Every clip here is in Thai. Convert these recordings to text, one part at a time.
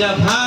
จะพา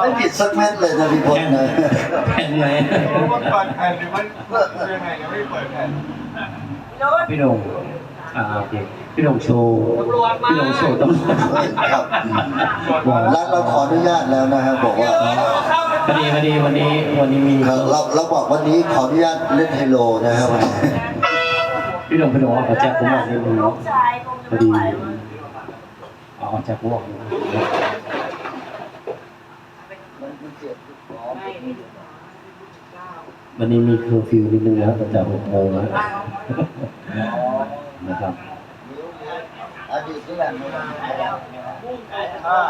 ไม่ผิดสักเม็ดเลยนะพี่พจน์นะแผ่นไหนว่าเปิดแผ่นหรือมันยังไงยังไม่เปิดแผ่นพี่โด่งอ่าโอเคพี่โด่งโชว์พี่โด่งโชว์ตำรวจครับร้านเราขออนุญาตแล้วนะครับบอกว่าพอดีพอดีวันนี้วันนี้มีเราเราบอกวันนี้ขออนุญาตเล่นไฮโลนะครับพี่โด่งพี่โด่งว่าขอแจ็คผมบอกนิดนึงลูเนาะกชายคงพจะอดีไม่ไหวอ๋อแจ็คผมบอกนิดนึง วันนี้มีเคอร์ฟิวนิดนึงแล้วตั้งแต่หกโมงแล้วนะครับ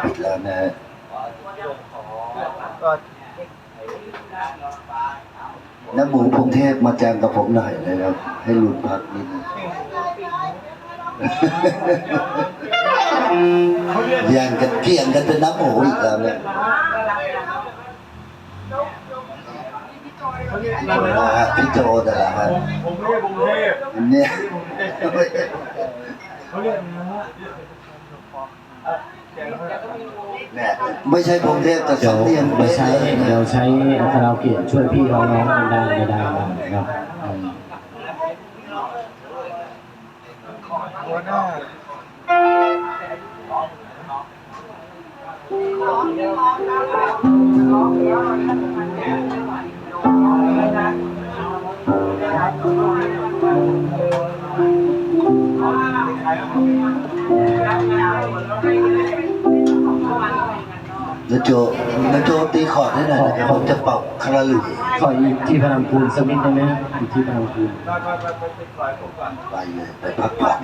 ปิดแล้วนะฮะน้ำหมูพงเทพมาแจมกับผมหน่อยนะครับ ให้หลุดพักนิดนึงแย่งกันเกี่ยงกันเป็นน้ำหมูอีกแล้วเนี่ย นะฮะพี่โจแต่ละฮะผมเรียกกรุงเทพอันเนี้ยเขาเรียกนะฮะเนี่ยไม่ใช่พงเทพแต่เดี๋ยวสำเนียงเดี๋ยวใช้ป๊ะลนะเดี๋ยวใช้คาราโอเกะช่วยพี่เขาร้องกันได้ไม่ได้นะครับอืมหัวหน้า แล้วโจแล้วโจตีคอร์ดให้หน่อยนะครับผมจะเป่าคาราลือขออีกที่พลังคูณสักนิดได้ไหมอีกที่พลังคูณไปไปไปไปติดสายผมก่อนไปเลยไปพักผ่อน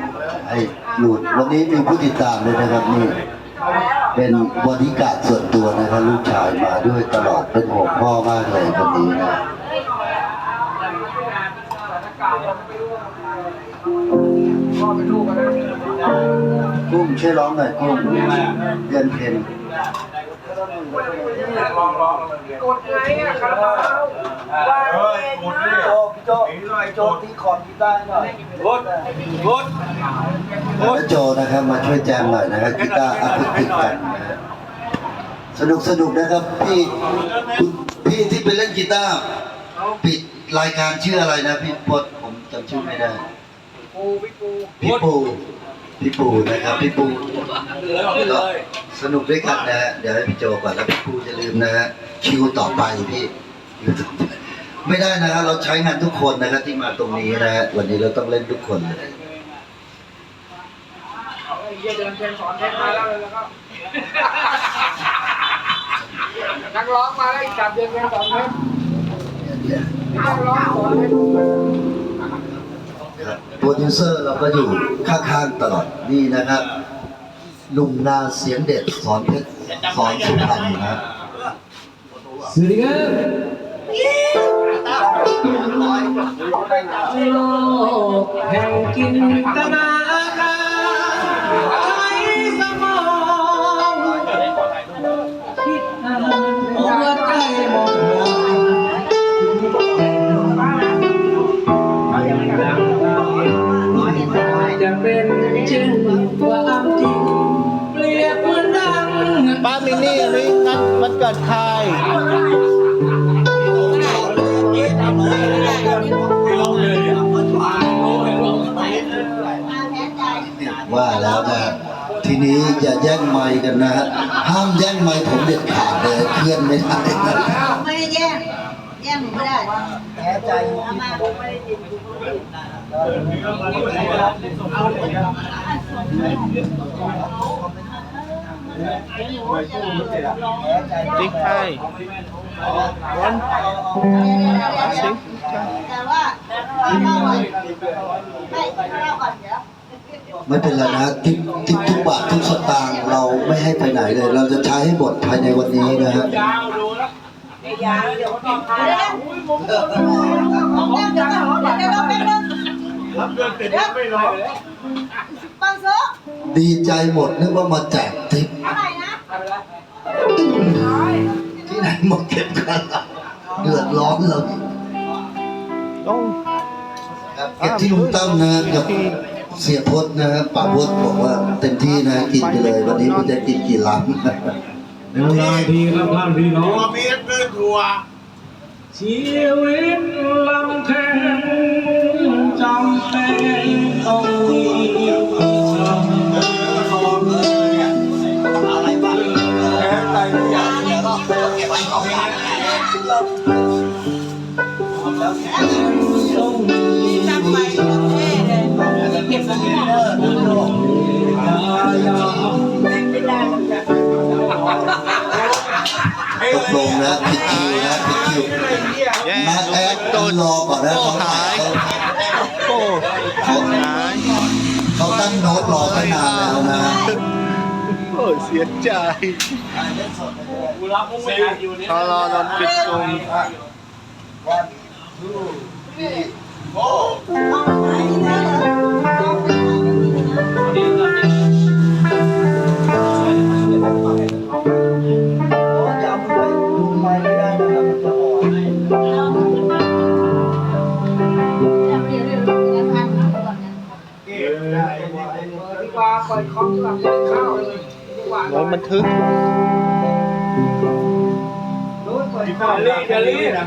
ให้หลุดวันนี้มีผู้ติดตามเลยนะครับนี่ เป็นบอดี้การ์ดส่วนตัวนะครับลูกชายมาด้วยตลอดเป็นห่วงพ่อมากเลยคนนี้นะกุ้ งช่วยร้องหน่อยกุ้งเดือนเพ็ญกดไงอะคาราบาวเฮ้ยกดดิโจพี่โจโจตีคอร์ดกีตาร์หน่อยกดกดแล้วโจนะครับมาช่วยแจมหน่อยนะครับกีตาร์อะคูติกกันสนุกสนุกนะครับพี่พี่ที่ไปเล่นกีตาร์ปิดรายการชื่ออะไรนะพี่พศผมจำชื่อไม่ได้ปูพี่ปูพี่ปู พี่ปูนะครับพี่ปูก็สนุกด้วยกันนะฮะเดี๋ยวให้พี่โจก่อนแล้วพี่ปูจะลืมนะฮะคิวต่อไปพี่คิวต่อไปไม่ได้นะฮะเราใช้งานทุกคนนะครับที่มาตรงนี้นะฮะวันนี้เราต้องเล่นทุกคนเลยเดินเทนสอนเทนมาแล้วแล้วก็นักร้องมาแล้วอีกจับเดินเทนสอนเทนนักร้องสอนเทนครับ โปรดิวเซอร์เราก็อยู่ข้างๆตลอดนี่นะครับหนุ่มนาเสียงเด็ดสอนเพชรสอนสุพรรณนะครับสวัสดีครับโลกแห่งกินตนาการ ป้ามินนี่นี่นัดวันเกิดใครว่าแล้วนะทีนี้อย่าแย่งไมค์กันนะฮะห้ามแย่งไมค์ผมเด็ดขาดเลยเคลื่อนไม่ได้นะไม่ได้แย่งแย่งหนูไม่ได้แพ้ใจมาไม่ได้ยินติ๊กใครแต่ว่าเล่าก่อนไม่เล่าก่อนเดี๋ยวไม่เป็นไรนะทิปทิปทุกบาททุกสตางค์เราไม่ให้ไปไหนเลย เราจะใช้ให้หมดภายในวันนี้นะฮะยาเดี๋ยวต้องทานเดี๋ยวเดี๋ยวเดี๋ยวเดี๋ยวเดี๋ยวแป๊บนึงรับเงินเสร็จแล้วไม่รอเลยปังเซอร์ดีใจหมดนึกว่ามาแจกทิปเท่าไหร่นะที่ไหนมาเก็บกันล่ะเดือดร้อนเราอีกต้องครับเก็บที่ลุงตั้มนะกับเสียพจน์นะครับป่าพจน์บอกว่าเต็มที่นะกินไปเลยวันนี้มันจะกินกี่ลังเวลาทีครับท่านพี่น้องมีเรื่องทัวร์ชีวิตลำแข็งจำเป็นต้องมี ตกลงนะผิดคิวนะผิดคิวแย่มาแอดต้องรอก่อนนะโอ้เขาหายโอ้เขาหายเขาตั้งโน้ตรอตั้งนานแล้วนะโอ้เสียใจชอรอโดนปิดกลุ่ม ดีกว่าปล่อยของหลับข้าวเลยดีกว่าโดนบันทึกเดลี่เดลี่นะ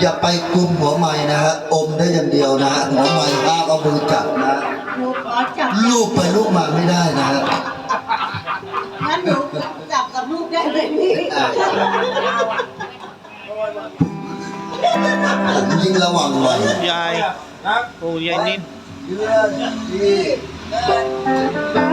อย่าไปกลุ่มหัวไม้นะฮะ อมได้อย่างเดียวนะฮะ หัวไม้ห้ามเอามือจับนะหนูขอจับลูกไปลูกมาไม่ได้นะฮะงั้นหนูจับกับลูกได้เลยพี่ผมยิ่งระวังไว้ยายโอ้ยายนิดเพื่อนที่